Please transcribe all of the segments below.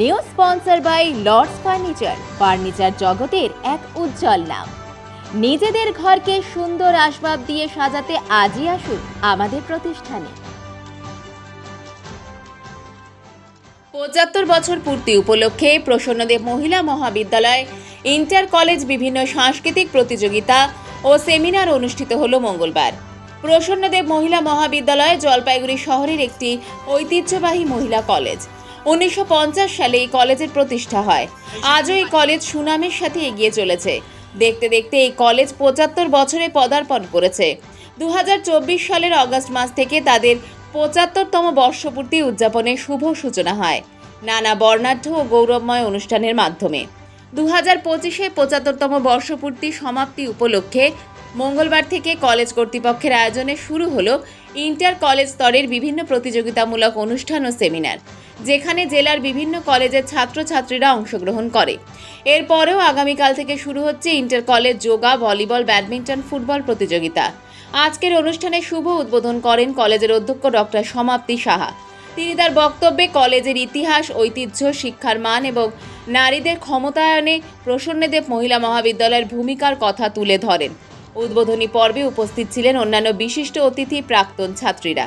New sponsor by Lords furniture. Furniture জগতের এক উজ্জ্বল নাম। নিজেদের ঘরকে সুন্দর আসবাব দিয়ে সাজাতে আজই আসুন আমাদের প্রতিষ্ঠানে। পঁচাত্তর বছর পূর্তি উপলক্ষে প্রসন্নদেব মহিলা মহাবিদ্যালয়, ইন্টার কলেজ বিভিন্ন সাংস্কৃতিক প্রতিযোগিতা ও সেমিনার অনুষ্ঠিত হল মঙ্গলবার। প্রসন্নদেব মহিলা মহাবিদ্যালয় জলপাইগুড়ি শহরের একটি ঐতিহ্যবাহী মহিলা কলেজ। উনিশশো পঞ্চাশ সালে এই কলেজের প্রতিষ্ঠা হয়। আজও এই কলেজ সুনামের সাথে এগিয়ে চলেছে। দেখতে দেখতে এই কলেজ পঁচাত্তর বছরে পদার্পণ করেছে। দু হাজার চব্বিশ সালের অগস্ট মাস থেকে তাদের পঁচাত্তরতম বর্ষপূর্তি উদযাপনের শুভ সূচনা হয়। নানা বর্ণাঢ্য ও গৌরবময় অনুষ্ঠানের মাধ্যমে। দু হাজার পঁচিশে পঁচাত্তরতম বর্ষপূর্তি সমাপ্তি উপলক্ষে মঙ্গলবার থেকে কলেজ কর্তৃপক্ষের আয়োজনে শুরু হলো ইন্টার কলেজ স্তরের বিভিন্ন প্রতিযোগিতামূলক অনুষ্ঠান ও সেমিনার। যেখানে জেলার বিভিন্ন কলেজের ছাত্রছাত্রীরা অংশগ্রহণ করে। এরপরেও আগামীকাল থেকে শুরু হচ্ছে inter college yoga, volleyball, badminton, football প্রতিযোগিতা। আজকের অনুষ্ঠানে শুভ উদ্বোধন করেন কলেজের অধ্যক্ষ ডক্টর সমাপ্তি সাহা। তিনি তার বক্তব্যে কলেজের ইতিহাস, ঐতিহ্য, শিক্ষার মান এবং নারীদের ক্ষমতায়নে প্রসন্নদেব মহিলা মহাবিদ্যালয়ের ভূমিকার কথা তুলে ধরেন। উদ্বোধনী পর্বে উপস্থিত ছিলেন অন্যান্য বিশিষ্ট অতিথি প্রাক্তন ছাত্রীরা।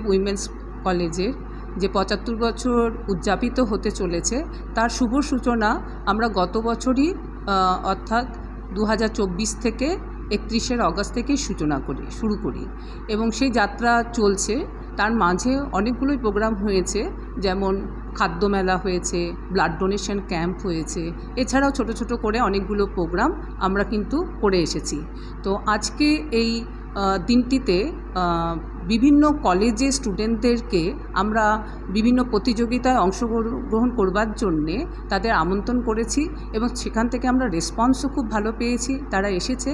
পূর্ণদেব উইমেন্স কলেজের যে পঁচাত্তর বছর উদযাপিত হতে চলেছে, তার শুভ সূচনা আমরা গত বছরই অর্থাৎ দু হাজার চব্বিশ থেকে একত্রিশের অগস্ট থেকে সূচনা করি, শুরু করি। এবং সেই যাত্রা চলছে, তার মাঝে অনেকগুলোই প্রোগ্রাম হয়েছে, যেমন খাদ্য মেলা হয়েছে, ব্লাড ডোনেশন ক্যাম্প হয়েছে, এছাড়াও ছোট ছোট করে অনেকগুলো প্রোগ্রাম আমরা কিন্তু করে এসেছি। তো আজকে এই দিনটিতে বিভিন্ন কলেজে স্টুডেন্টদেরকে আমরা বিভিন্ন প্রতিযোগিতায় অংশগ্রহণ করবার জন্যে তাদের আমন্ত্রণ করেছি এবং সেখান থেকে আমরা রেসপন্সও খুব ভালো পেয়েছি, তারা এসেছে।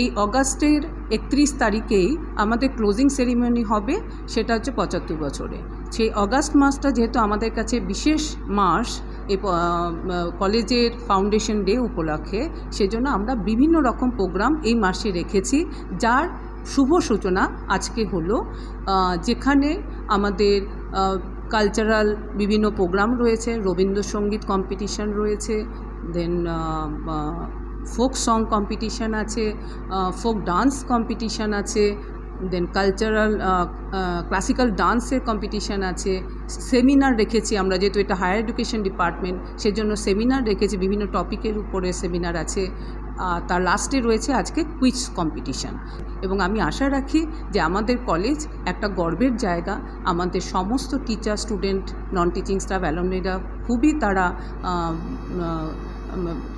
এই অগাস্টের একত্রিশ তারিখেই আমাদের ক্লোজিং সেরিমনি হবে, সেটা হচ্ছে পঁচাত্তর বছরে। সেই অগাস্ট মাসটা যেহেতু আমাদের কাছে বিশেষ মাস কলেজের ফাউন্ডেশন ডে উপলক্ষে সেজন্য আমরা বিভিন্ন রকম প্রোগ্রাম এই মাসে রেখেছি, যার শুভ সূচনা আজকে হলো যেখানে আমাদের কালচারাল বিভিন্ন প্রোগ্রাম রয়েছে, রবীন্দ্রসঙ্গীত কম্পিটিশন রয়েছে দেন ফোক সং কম্পিটিশান আছে ফোক ডান্স কম্পিটিশান আছে দেন কালচারাল ক্লাসিক্যাল ডান্সের কম্পিটিশান আছে সেমিনার রেখেছি আমরা যেহেতু এটা হায়ার এডুকেশন ডিপার্টমেন্ট সেজন্য সেমিনার রেখেছি, বিভিন্ন টপিকের উপরে সেমিনার আছে তার লাস্টে রয়েছে আজকে কুইজ কম্পিটিশান এবং আমি আশা রাখি যে আমাদের কলেজ একটা গর্বের জায়গা, আমাদের সমস্ত teacher student non teaching staff অ্যালমনিরা খুবই তারা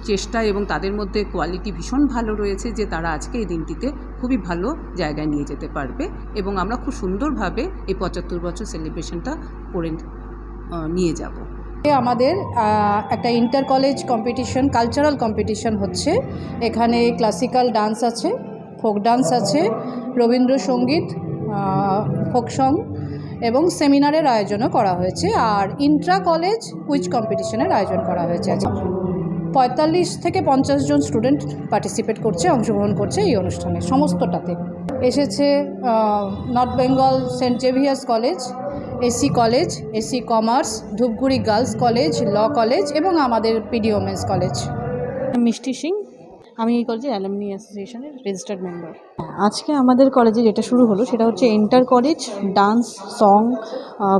চেষ্টা এবং তাদের মধ্যে কোয়ালিটি ভীষণ ভালো রয়েছে যে তারা আজকে এই দিনটিতে খুবই ভালো জায়গায় নিয়ে যেতে পারবে এবং আমরা খুব সুন্দরভাবে এই পঁচাত্তর বছর সেলিব্রেশনটা করে নিয়ে যাব। আমাদের একটা inter college competition cultural competition হচ্ছে। এখানে ক্লাসিক্যাল ডান্স আছে ফোক ডান্স আছে, রবীন্দ্রসঙ্গীত ফোক সং এবং সেমিনারের আয়োজনও করা হয়েছে। আর ইন্ট্রা কলেজ কুইজ কম্পিটিশনের আয়োজন করা হয়েছে পঁয়তাল্লিশ থেকে পঞ্চাশ জন স্টুডেন্ট পার্টিসিপেট করছে, অংশগ্রহণ করছে এই অনুষ্ঠানে, সমস্তটাতে। এসেছে North Bengal Saint Xavier's college AC college AC commerce Dhupguri girls college law college এবং আমাদের পিডিওমেন্স কলেজ মিষ্টি সিং আমি এই কলেজের অ্যালামনি অ্যাসোসিয়েশনের রেজিস্টার্ড মেম্বার আজকে আমাদের কলেজে যেটা শুরু হলো, সেটা হচ্ছে ইন্টার কলেজ ডান্স সং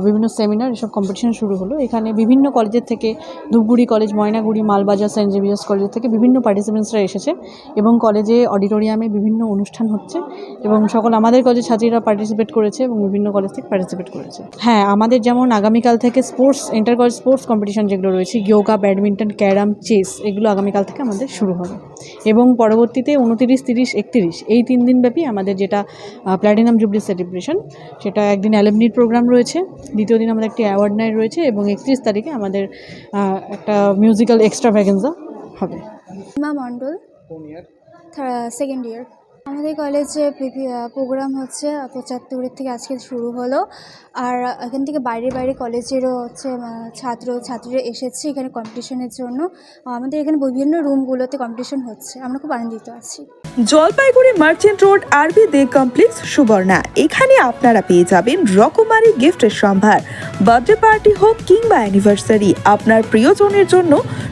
বিভিন্ন সেমিনার এসব কম্পিটিশন শুরু হলো। এখানে বিভিন্ন কলেজের থেকে Dhupguri college Maynaguri, Malbazar Saint Xavier's কলেজের থেকে বিভিন্ন পার্টিসিপেন্টসরা এসেছে এবং কলেজে অডিটোরিয়ামে বিভিন্ন অনুষ্ঠান হচ্ছে এবং সকল আমাদের কলেজের ছাত্রীরা পার্টিসিপেট করেছে এবং বিভিন্ন কলেজ থেকে পার্টিসিপেট করেছে। হ্যাঁ আমাদের যেমন আগামীকাল থেকে sports inter college sports competition যেগুলো রয়েছে যোগা ব্যাডমিন্টন ক্যারাম চেস এগুলো আগামীকাল থেকে আমাদের শুরু হবে। এবং পরবর্তীতে উনতিরিশ তিরিশ একত্রিশ এই তিন দিনব্যাপী আমাদের যেটা প্ল্যাটিনাম জুবলি সেলিব্রেশন সেটা একদিন অ্যালেমনির প্রোগ্রাম রয়েছে দ্বিতীয় দিন আমাদের একটি অ্যাওয়ার্ড নাইট রয়েছে এবং একত্রিশ তারিখে আমাদের একটা মিউজিক্যাল এক্সট্রা ভ্যাকেন্সা হবে মা মণ্ডল সেকেন্ড ইয়ার আমাদের কলেজে প্রোগ্রাম হচ্ছে পঁচাত্তরের থেকে আজকে শুরু হলো। আর এখান থেকে বাইরে বাইরে কলেজেরও হচ্ছে ছাত্র, ছাত্রীরা এসেছে এখানে কম্পিটিশনের জন্য। আমাদের এখানে বিভিন্ন রুমগুলোতে কম্পিটিশন হচ্ছে। আমরা খুব আনন্দিত আছি। জলপাইগুড়ি মার্চেন্ট রোড আরবি দে কমপ্লেক্স সুবর্ণা। এখানে আপনারা পেয়ে যাবেন রকমারি গিফটের সম্ভার। বার্থডে পার্টি হোক কিংবা অ্যানিভার্সারি আপনার প্রিয়জনের জন্য